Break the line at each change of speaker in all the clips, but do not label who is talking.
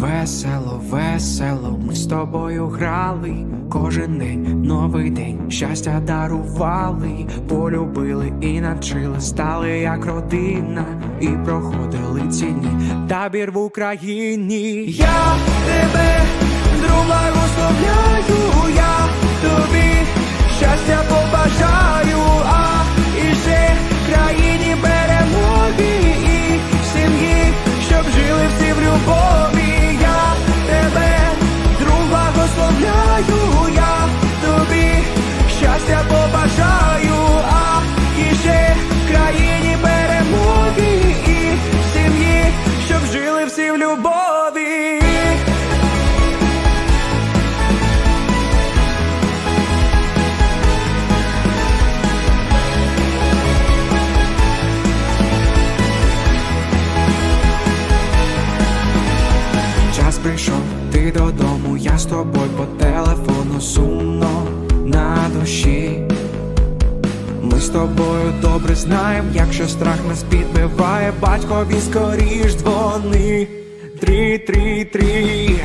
весело, весело, ми з тобою грали. Кожен день, новий день, щастя дарували, полюбили і навчили, стали як родина, і проходили ціні табір в Україні. Я тебе, в любові. Час прийшов, ти додому, я з тобою по телефону сумно тобою добре знаєм, якщо страх нас підбиває, батькові скоріш дзвони. Трі, трі, трі.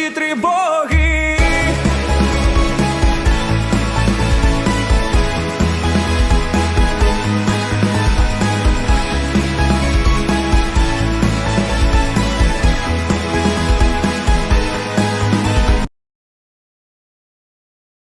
всі тривоги.